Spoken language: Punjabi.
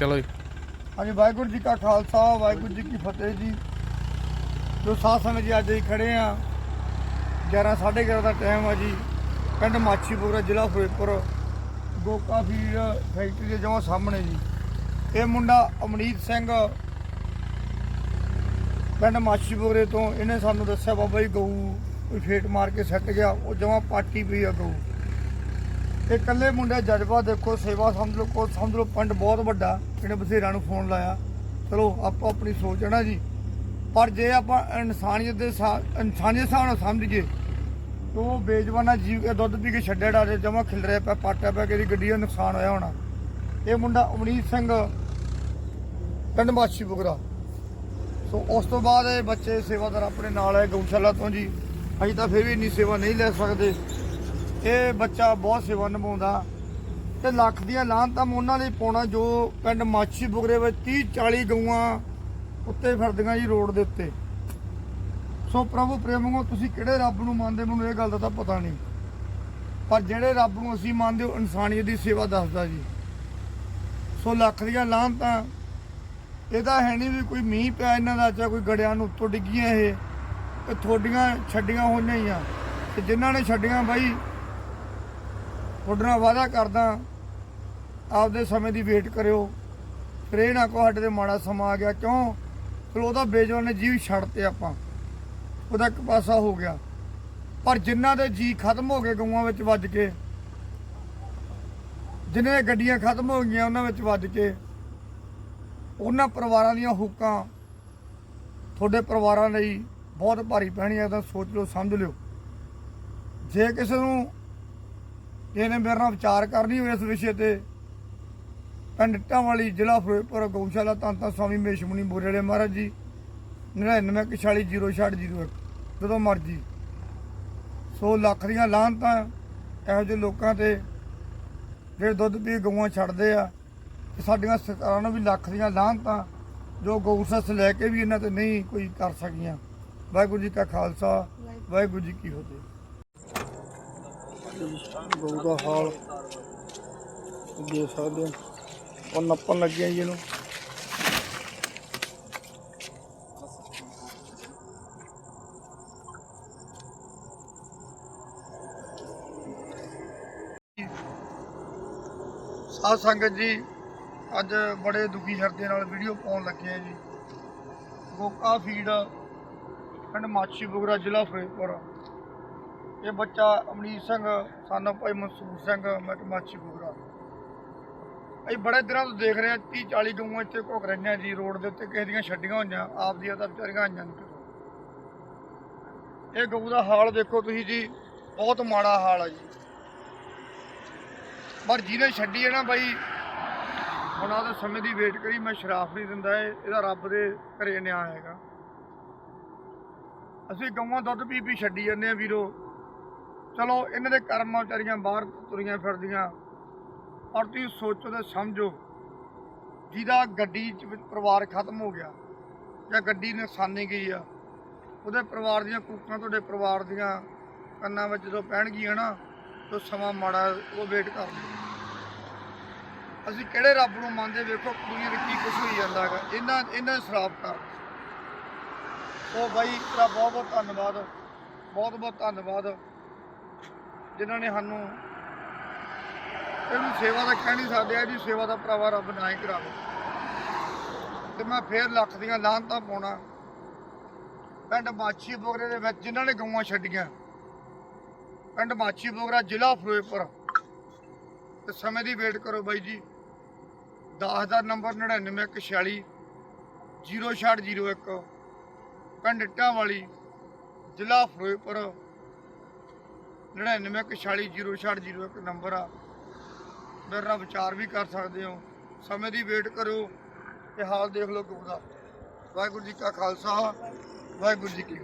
ਚਲੋ ਜੀ। ਹਾਂਜੀ, ਵਾਹਿਗੁਰੂ ਜੀ ਕਾ ਖਾਲਸਾ, ਵਾਹਿਗੁਰੂ ਜੀ ਕੀ ਫਤਿਹ ਜੀ। ਜੋ ਸਾਧ ਸੰਗਤ ਜੀ ਅੱਜ ਅਸੀਂ ਖੜੇ ਆ 11 11:30 ਦਾ ਟਾਈਮ ਆ ਜੀ। ਪਿੰਡ ਮਾਛੀਪੁਰਾ, ਜ਼ਿਲ੍ਹਾ ਫਿਰੋਜ਼ਪੁਰ, ਗੋਕਾ ਫੀਡ ਫੈਕਟਰੀ ਦੇ ਜਮਾਂ ਸਾਹਮਣੇ ਜੀ। ਇਹ ਮੁੰਡਾ ਅਮਨੀਤ ਸਿੰਘ ਪਿੰਡ ਮਾਛੀਪੁਰੇ ਤੋਂ ਇਹਨੇ ਸਾਨੂੰ ਦੱਸਿਆ, ਬਾਬਾ ਜੀ ਗਊ ਕੋਈ ਫੇਟ ਮਾਰ ਕੇ ਸੱਟ ਗਿਆ, ਉਹ ਜਮਾਂ ਪਾਟੀ ਪਈ ਆ ਗਊ। ਇਹ ਇਕੱਲੇ ਮੁੰਡੇ ਜਜ਼ਬਾ ਦੇਖੋ, ਸੇਵਾ ਸਮਝ ਲਓ ਕੋ ਸਮਝ ਲਓ। ਪਿੰਡ ਬਹੁਤ ਵੱਡਾ, ਇਹਨੇ ਬਥੇਰਿਆਂ ਨੂੰ ਫੋਨ ਲਾਇਆ। ਚਲੋ, ਆਪੋ ਆਪਣੀ ਸੋਚ ਹੈ ਨਾ ਜੀ। ਪਰ ਜੇ ਆਪਾਂ ਇਨਸਾਨੀਅਤ ਦੇ ਸਾ- ਇਨਸਾਨੀਅਤ ਹਿਸਾਬ ਨਾਲ ਸਮਝੀਏ, ਤਾਂ ਉਹ ਬੇਜਵਾਨਾ ਜੀਵ ਕੇ ਦੁੱਧ ਪੀ ਕੇ ਛੱਡਿਆ ਡਾਰੇ, ਜਮਾ ਖਿਲ ਰਿਹਾ ਪਿਆ, ਪਾਟਿਆ ਪਿਆ ਕਿਹਦੀ ਗੱਡੀ ਦਾ ਨੁਕਸਾਨ ਹੋਇਆ ਹੋਣਾ। ਇਹ ਮੁੰਡਾ ਅਮਰੀਤ ਸਿੰਘ, ਪਿੰਡ ਮਾਛੀ ਬੁਗਰਾ। ਸੋ ਉਸ ਤੋਂ ਬਾਅਦ ਇਹ ਬੱਚੇ ਸੇਵਾਦਾਰ ਆਪਣੇ ਨਾਲ ਹੈ ਗਊਸ਼ਾਲਾ ਤੋਂ ਜੀ। ਅਸੀਂ ਤਾਂ ਫਿਰ ਵੀ ਇੰਨੀ ਸੇਵਾ ਨਹੀਂ ਲੈ ਸਕਦੇ। ਇਹ ਬੱਚਾ ਬਹੁਤ ਸੇਵਾ ਨਿਭਾਉਂਦਾ ਤੇ ਲੱਖ ਦੀਆਂ ਲਾਹਨਤਾਂ ਉਹਨਾਂ ਲਈ ਪਾਉਣਾ ਜੋ ਪਿੰਡ ਮਾਛੀ ਬੁਗਰੇ ਵਿੱਚ 30 40 ਗਊਆਂ ਉੱਤੇ ਫਿਰਦੀਆਂ ਜੀ ਰੋਡ ਦੇ ਉੱਤੇ। ਸੋ ਪ੍ਰਭੂ ਪ੍ਰੇਮਿਓ ਤੁਸੀਂ ਕਿਹੜੇ ਰੱਬ ਨੂੰ ਮੰਨਦੇ? ਮੈਨੂੰ ਇਹ ਗੱਲ ਦਾ ਤਾਂ ਪਤਾ ਨਹੀਂ। ਪਰ ਜਿਹੜੇ ਰੱਬ ਨੂੰ ਅਸੀਂ ਮੰਨਦੇ ਉਹ ਇਨਸਾਨੀਅਤ ਦੀ ਸੇਵਾ ਦੱਸਦਾ ਜੀ। ਸੋ ਲੱਖ ਦੀਆਂ ਲਾਹਨਤਾਂ, ਇਹਦਾ ਹੈ ਨਹੀਂ ਵੀ ਕੋਈ ਮੀਂਹ ਪਿਆ ਇਹਨਾਂ ਦਾ ਜਾਂ ਕੋਈ ਗੜਿਆਂ ਨੂੰ ਉੱਤੋਂ ਡਿੱਗੀਆਂ ਇਹ, ਤੇ ਥੋਡੀਆਂ ਛੱਡੀਆਂ ਹੋਈਆਂ ਹੀ ਆ। ਤੇ ਜਿਨ੍ਹਾਂ ਨੇ ਛੱਡੀਆਂ ਬਾਈ ਤੁਹਾਡੇ ਨਾਲ ਵਾਅਦਾ ਕਰਦਾ, ਆਪਦੇ ਸਮੇਂ ਦੀ ਵੇਟ ਕਰਿਓ। ਫਿਰ ਇਹ ਨਾ ਕਹੋ ਸਾਡੇ ਤੇ ਮਾੜਾ ਸਮਾਂ ਆ ਗਿਆ। ਕਿਉਂ? ਫਿਰ ਉਹਦਾ ਬੇਜਵਾਨ ਨੇ ਜੀਵ ਛੱਡ ਤੇ ਆਪਾਂ। ਉਹਦਾ ਇੱਕ ਪਾਸਾ ਹੋ ਗਿਆ। ਪਰ ਜਿਨ੍ਹਾਂ ਦੇ ਜੀ ਖਤਮ ਹੋ ਗਏ ਗਊਆਂ ਵਿੱਚ ਵੱਜ ਕੇ ਜਿਨ੍ਹਾਂ ਦੀਆਂ ਗੱਡੀਆਂ ਖਤਮ ਹੋ ਗਈਆਂ ਉਹਨਾਂ ਵਿੱਚ ਵੱਜ ਕੇ, ਉਹਨਾਂ ਪਰਿਵਾਰਾਂ ਦੀਆਂ ਹੁੱਕਾਂ ਤੁਹਾਡੇ ਪਰਿਵਾਰਾਂ ਲਈ ਬਹੁਤ ਭਾਰੀ ਪੈਣੀ ਹੈ ਤਾਂ ਸੋਚ ਲਓ, ਸਮਝ ਲਿਓ। ਜੇ ਕਿਸੇ ਨੂੰ ਇਹਨੇ ਮੇਰੇ ਨਾਲ ਵਿਚਾਰ ਕਰਨੀ ਹੋਵੇ ਇਸ ਵਿਸ਼ੇ ਤੇ। ਪਿੰਡ ਇੱਟਾਂ ਵਾਲੀ ਜ਼ਿਲ੍ਹਾ ਫਿਰੋਜ਼ਪੁਰ, ਗਊਸ਼ਾਲਾ ਤਾਂ ਤਾਂ ਸਵਾਮੀ ਮੇਸ਼ਮੁਨੀ ਬੋਰੇਲੇ ਮਹਾਰਾਜ ਜੀ 9914006001 ਜਦੋਂ ਮਰਜ਼ੀ। ਸੋ ਲੱਖ ਦੀਆਂ ਲਾਹਨਤਾਂ, ਇਹੋ ਜਿਹੇ ਲੋਕਾਂ ਤੇ ਜਿਹੜੇ ਦੁੱਧ ਪੀ ਗਊਆਂ ਛੱਡਦੇ ਆ, ਤੇ ਸਾਡੀਆਂ ਸਰਕਾਰਾਂ ਨੂੰ ਵੀ ਲੱਖ ਦੀਆਂ ਲਾਹਨਤਾਂ, ਜੋ ਗਊ ਸੱਸ ਲੈ ਕੇ ਵੀ ਇਹਨਾਂ ਤੇ ਨਹੀਂ ਕੋਈ ਕਰ ਸਕੀਆਂ। ਵਾਹਿਗੁਰੂ ਜੀ ਕਾ ਖਾਲਸਾ, ਵਾਹਿਗੁਰੂ ਜੀ ਕੀ ਫਤਿਹ। ਗਊ ਦਾ ਹਾਲ। ਦੇਖ ਸਕਦੇ ਹੋ। ਉਹ ਨੱਪਣ ਲੱਗਿਆ ਜੀ ਇਹਨੂੰ। ਸਾਧ ਸੰਗਤ ਜੀ, ਅੱਜ ਬੜੇ ਦੁਖੀ ਹਿਰਦੇ ਨਾਲ ਵੀਡੀਓ ਪਾਉਣ ਲੱਗੇ ਆ ਜੀ। ਗੋਕਾ ਫੀਡ ਪਿੰਡ ਮਾਛੀ ਬੁਗਰਾ ਜ਼ਿਲ੍ਹਾ ਫਿਰੋਜ਼ਪੁਰ ਇਹ ਬੱਚਾ ਅਮਨੀਤ ਸਿੰਘ ਸਾਨਾ ਭਾਈ ਮਨਸੂਰ ਸਿੰਘ ਮਿੰਟ ਮਾਛੀ ਬੁਗਰਾ। ਅਸੀਂ ਬੜੇ ਦਿਨਾਂ ਤੋਂ ਦੇਖ ਰਹੇ ਹਾਂ 30 40 ਗਊਆਂ ਇੱਥੇ ਘੁੱਕ ਰਹੀਆਂ ਜੀ, ਰੋਡ ਦੇ ਉੱਤੇ ਕਿਸੇ ਦੀਆਂ ਛੱਡੀਆਂ ਹੋਈਆਂ, ਆਪ ਦੀਆਂ ਤਾਂ ਵਿਚਾਰੀਆਂ ਆਈਆਂ ਨੇ ਇਹ ਗਊ ਦਾ ਹਾਲ ਦੇਖੋ ਤੁਸੀਂ ਜੀ, ਬਹੁਤ ਮਾੜਾ ਹਾਲ ਆ ਜੀ। ਪਰ ਜਿਹਨੇ ਛੱਡੀ ਹੈ ਨਾ ਬਾਈ, ਹੁਣ ਉਹਦੇ ਸਮੇਂ ਦੀ ਵੇਟ ਕਰੀ, ਮੈਂ ਸ਼ਰਾਫ ਨਹੀਂ ਦਿੰਦਾ ਇਹ, ਇਹਦਾ ਰੱਬ ਦੇ ਘਰੇ ਨਿਆਂ ਹੈਗਾ। ਅਸੀਂ ਗਊਆਂ ਦੁੱਧ ਪੀ ਪੀ ਛੱਡੀ ਜਾਂਦੇ ਆ ਵੀਰੋ। ਚਲੋ, ਇਹਨਾਂ ਦੇ ਕਰਮਾਂ ਵਿਚਾਰੀਆਂ ਬਾਹਰ ਤੁਰੀਆਂ ਫਿਰਦੀਆਂ। ਔਰ ਤੁਸੀਂ ਸੋਚੋ ਤੇ ਸਮਝੋ, ਜਿਹਦਾ ਗੱਡੀ 'ਚ ਪਰਿਵਾਰ ਖਤਮ ਹੋ ਗਿਆ, ਜਾਂ ਗੱਡੀ ਨੁਕਸਾਨੀ ਗਈ ਆ, ਉਹਦੇ ਪਰਿਵਾਰ ਦੀਆਂ ਕੂਕਾਂ ਤੁਹਾਡੇ ਪਰਿਵਾਰ ਦੀਆਂ ਕੰਨਾਂ ਵਿੱਚ ਜਦੋਂ ਪੈਣਗੀਆਂ ਨਾ, ਤਾਂ ਸਮਾਂ ਮਾੜਾ ਉਹ ਵੇਟ ਕਰ ਅਸੀਂ ਕਿਹੜੇ ਰੱਬ ਨੂੰ ਮੰਨਦੇ ਵੇਖੋ, ਦੁਨੀਆ ਦੇ ਕੀ ਕੁਝ ਹੋਈ ਜਾਂਦਾ ਹੈਗਾ। ਇਹਨਾਂ ਇਹਨਾਂ ਨੇ ਸ਼ਰਾਬ ਕਰ ਉਹ ਬਾਈ, ਤੇਰਾ ਬਹੁਤ ਬਹੁਤ ਧੰਨਵਾਦ ਬਹੁਤ ਬਹੁਤ ਧੰਨਵਾਦ। ਜਿਨ੍ਹਾਂ ਨੇ ਸਾਨੂੰ ਇਹਨੂੰ ਸੇਵਾ ਦਾ ਕਹਿ ਨਹੀਂ ਸਕਦੇ ਇਹਦੀ ਸੇਵਾ ਦਾ ਭਰਾਵਾ ਰੱਬ ਨਾ ਹੀ ਕਰਾਵੇ। ਤੇ ਮੈਂ ਫੇਰ ਲੱਖ ਦੀਆਂ ਲਾਹਨਤਾਂ ਪਾਉਣਾ। ਪਿੰਡ ਮਾਛੀ ਬੋਗਰੇ ਦੇ ਵਿੱਚ ਜਿਨ੍ਹਾਂ ਨੇ ਗਊਆਂ ਛੱਡੀਆਂ। ਪਿੰਡ ਮਾਛੀ ਬੋਗਰਾ ਜ਼ਿਲ੍ਹਾ ਫਿਰੋਜ਼ਪੁਰ। ਤੇ ਸਮੇਂ ਦੀ ਵੇਟ ਕਰੋ ਬਾਈ ਜੀ। 10000 ਨੰਬਰ 9946 0601 ਪਿੰਡ ਇੱਟਾਂ ਵਾਲੀ ਜ਼ਿਲ੍ਹਾ ਫਿਰੋਜ਼ਪੁਰ। 9946 ਨੰਬਰ ਆ। ਮੇਰੇ ਨਾਲ ਵਿਚਾਰ ਵੀ ਕਰ ਸਕਦੇ ਹੋ। ਸਮੇਂ ਦੀ ਵੇਟ ਕਰੋ ਤੇ ਹਾਲ ਦੇਖ ਲਓ ਗਊ ਦਾ ਵਾਹਿਗੁਰੂ ਜੀ ਕਾ ਖਾਲਸਾ, ਵਾਹਿਗੁਰੂ ਜੀ ਕੀ